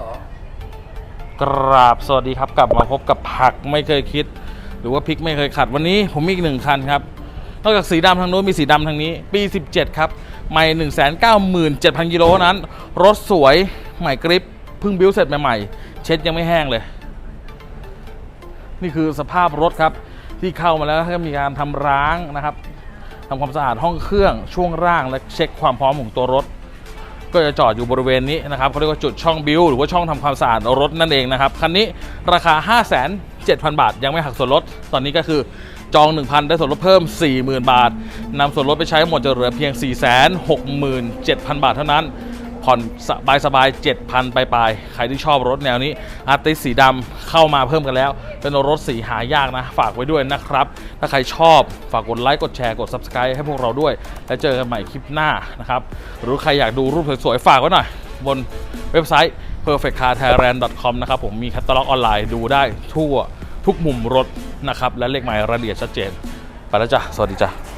ต่อกราบสวัสดีครับกลับมาพบกับผักไม่เคยคิด หรือว่าพริกไม่เคยขัดวันนี้ผมมีอีกหนึ่งคันครับนอกจากสีดำทางโน้นมีสีดำทางนี้ ปี 17 ครับใหม่1 9 7 0 0 0กิโลนั้น รถสวยใหม่กริปเพิ่งบิ้วเสร็จใหม่ๆ เช็ดยังไม่แห้งเลย นี่คือสภาพรถครับ ที่เข้ามาแล้วก็มีการทำร้างนะครับทำความสะอาดห้องเครื่องช่วงล่างและเช็คความพร้อมของตัวรถ ก็จะจอดอยู่บริเวณนี้นะครับเขาเรียกว่าจุดช่องบิลหรือว่าช่องทำความสะอาดรถนั่นเองนะครับคันนี้ราคา 5 7 0 0 0 บาท ยังไม่หักส่วนลด ตอนนี้ก็คือจอง 1,000 ได้ส่วนลดเพิ่ม 40,000 บาทนำส่วนลดไปใช้หมดจะเหลือเพียง 467,000 บาทเท่านั้น ผ่อนสบายสบายๆ7,000 ไปลายๆใครที่ชอบรถแนวนี้อาร์ติสสีดำเข้ามาเพิ่มกันแล้ว เป็นรถสีหายากนะ ฝากไว้ด้วยนะครับ ถ้าใครชอบฝากกดไลค์กดแชร์กด Subscribe ให้พวกเราด้วย แล้วเจอกันใหม่คลิปหน้านะครับ หรือใครอยากดูรูปสวยๆ ฝากไว้หน่อย บนเว็บไซต์ perfectcarthailand.com นะครับผมมีแคตตาล็อกออนไลน์ดูได้ทั่วทุกมุมรถนะครับและเลขหมายรายละเอียดชัดเจน ไปแล้วจ้ะ สวัสดีจ้ะ